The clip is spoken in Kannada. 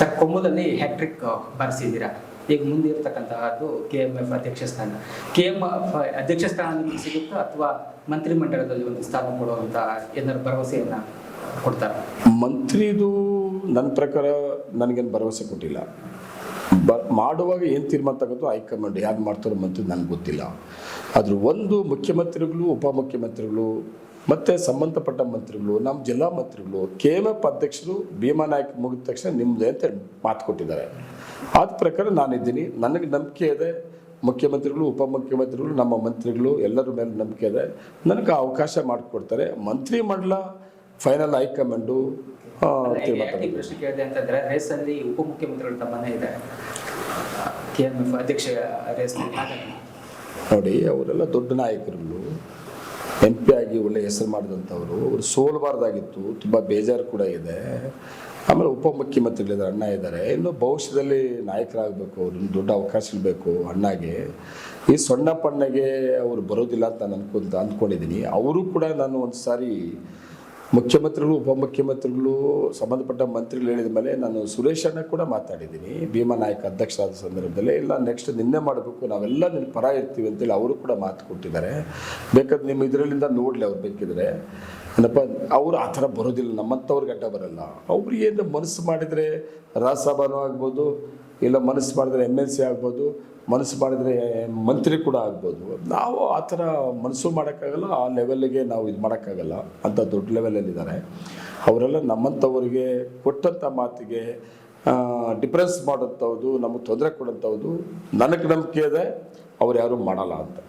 Sir, ಕೊಮ್ಮದಲ್ಲಿ hat trick ಬಾರಿಸಿದ್ದೀರಾ? ಈಗ ಮುಂದಿರ್ತಕ್ಕಂತಹದ್ದು ಕೆ ಎಂ ಎಫ್ ಅಧ್ಯಕ್ಷ ಸ್ಥಾನ. ಕೆ ಎಂ ಎಫ್ ಅಧ್ಯಕ್ಷ ಸ್ಥಾನ ನಿಮಗೆ ಸಿಗುತ್ತಾ ಅಥವಾ ಮಂತ್ರಿಮಂಡಲದಲ್ಲಿ ಒಂದು ಸ್ಥಾನ ಕೊಡುವಂತ ಏನಾದ್ರು ಭರವಸೆಯನ್ನ ಕೊಡ್ತಾರ? ಮಂತ್ರಿದು ನನ್ನ ಪ್ರಕಾರ ನನಗೇನು ಭರವಸೆ ಕೊಟ್ಟಿಲ್ಲ. ಬ, ಮಾಡುವಾಗ ಏನು ತೀರ್ಮಾನ ತಗೋದು ಹೈಕಮಾಂಡ್ ಯಾರು ಮಾಡ್ತಾರೋ ಮಂತ್ರಿ ನನಗೆ ಗೊತ್ತಿಲ್ಲ. ಆದರೂ ಒಂದು ಮುಖ್ಯಮಂತ್ರಿಗಳು ಉಪಮುಖ್ಯಮಂತ್ರಿಗಳು ಮತ್ತು ಸಂಬಂಧಪಟ್ಟ ಮಂತ್ರಿಗಳು ನಮ್ಮ ಜಿಲ್ಲಾ ಮಂತ್ರಿಗಳು ಕೆ ಎಂ ಎಫ್ ಅಧ್ಯಕ್ಷರು ಭೀಮಾ ನಾಯಕ್ ಮುಗಿದ ತಕ್ಷಣ ನಿಮ್ಮದೇ ಅಂತ ಮಾತು ಕೊಟ್ಟಿದ್ದಾರೆ. ಆದ ಪ್ರಕಾರ ನಾನಿದ್ದೀನಿ. ನನಗೆ ನಂಬಿಕೆ ಇದೆ. ಮುಖ್ಯಮಂತ್ರಿಗಳು ಉಪಮುಖ್ಯಮಂತ್ರಿಗಳು ನಮ್ಮ ಮಂತ್ರಿಗಳು ಎಲ್ಲರ ಮೇಲೆ ನಂಬಿಕೆ ಇದೆ. ನನಗೆ ಅವಕಾಶ ಮಾಡಿಕೊಡ್ತಾರೆ. ಮಂತ್ರಿ ಮಂಡಲ ಫೈನಲ್ ಹೈಕಮಾಂಡು. ಪ್ರಶ್ನೆ ಕೇಳಿದೆ ಅಂತಂದ್ರೆ ಉಪಮುಖ್ಯಮಂತ್ರಿಗಳು ತಮ್ಮನೇ ಇದೆ. ಕೆ ಎಂ ಎಫ್ ಅಧ್ಯಕ್ಷ ರೇಸ್ ನೋಡಿ ಅವರೆಲ್ಲ ದೊಡ್ಡ ನಾಯಕರುಗಳು. ಎಂ ಪಿ ಆಗಿ ಒಳ್ಳೆ ಹೆಸರು ಮಾಡಿದಂಥವ್ರು, ಅವರು ಸೋಲಬಾರ್ದಾಗಿತ್ತು, ತುಂಬ ಬೇಜಾರು ಕೂಡ ಇದೆ. ಆಮೇಲೆ ಉಪಮುಖ್ಯಮಂತ್ರಿಗಳಿದ್ದಾರೆ, ಅಣ್ಣ ಇದ್ದಾರೆ. ಇನ್ನು ಭವಿಷ್ಯದಲ್ಲಿ ನಾಯಕರಾಗಬೇಕು ಅವ್ರು ದೊಡ್ಡ ಅವಕಾಶ ಇರಬೇಕು ಅಣ್ಣಗೆ. ಈ ಸಣ್ಣ ಪಣ್ಣಗೆ ಅವರು ಬರೋದಿಲ್ಲ ಅಂತ ನಾನು ಅನ್ಕೊಂತ ಅಂದ್ಕೊಂಡಿದ್ದೀನಿ ಅವರು ಕೂಡ ನಾನು ಒಂದು ಸಾರಿ ಮುಖ್ಯಮಂತ್ರಿಗಳು, ಉಪಮುಖ್ಯಮಂತ್ರಿಗಳು, ಸಂಬಂಧಪಟ್ಟ ಮಂತ್ರಿಗಳು ಹೇಳಿದ ಮೇಲೆ ನಾನು ಸುರೇಶ್ ಅಣ್ಣ ಕೂಡ ಮಾತಾಡಿದ್ದೀನಿ. ಭೀಮಾ ನಾಯಕ ಅಧ್ಯಕ್ಷರಾದ ಸಂದರ್ಭದಲ್ಲಿ ಇಲ್ಲ ನೆಕ್ಸ್ಟ್ ನಿನ್ನೆ ಮಾಡಬೇಕು, ನಾವೆಲ್ಲ ನಿನ್ನ ಪರ ಇರ್ತೀವಿ ಅಂತೇಳಿ ಅವರು ಕೂಡ ಮಾತು ಕೊಟ್ಟಿದ್ದಾರೆ. ಬೇಕಾದ್ರೆ ನಿಮ್ಮ ಇದರಲ್ಲಿಂದ ನೋಡಲಿ ಅವ್ರು ಬೇಕಿದ್ರೆ. ಏನಪ್ಪ, ಅವರು ಆ ಥರ ಬರೋದಿಲ್ಲ ನಮ್ಮಂಥವ್ರಿಗೆ ಅಡ್ಡ ಬರಲ್ಲ. ಅವ್ರು ಏನು ಮನಸ್ಸು ಮಾಡಿದರೆ ರಾಜ್ಯಸಭಾನೂ ಆಗ್ಬೋದು ಇಲ್ಲ ಮನಸ್ಸು ಮಾಡಿದರೆ ಎಂ ಎಲ್ ಸಿ ಆಗ್ಬೋದು, ಮನಸ್ಸು ಮಾಡಿದರೆ ಮಂತ್ರಿ ಕೂಡ ಆಗ್ಬೋದು. ನಾವು ಆ ಥರ ಮನಸ್ಸು ಮಾಡೋಕ್ಕಾಗಲ್ಲ, ಆ ಲೆವೆಲ್ಗೆ ನಾವು ಇದು ಮಾಡೋಕ್ಕಾಗಲ್ಲ. ಅಂತ ದೊಡ್ಡ ಲೆವೆಲಲ್ಲಿದ್ದಾರೆ ಅವರೆಲ್ಲ ನಮ್ಮಂಥವ್ರಿಗೆ ಕೊಟ್ಟಂಥ ಮಾತಿಗೆ ಡಿಫ್ರೆನ್ಸ್ ಮಾಡೋಂಥವ್ದು ನಮಗೆ ತೊಂದರೆ ಕೊಡೋಂಥವ್ದು, ನನಗೆ ನಂಬಿಕೆ ಇದೆ, ಅವ್ರು ಯಾರೂ ಮಾಡಲ್ಲ ಅಂತ.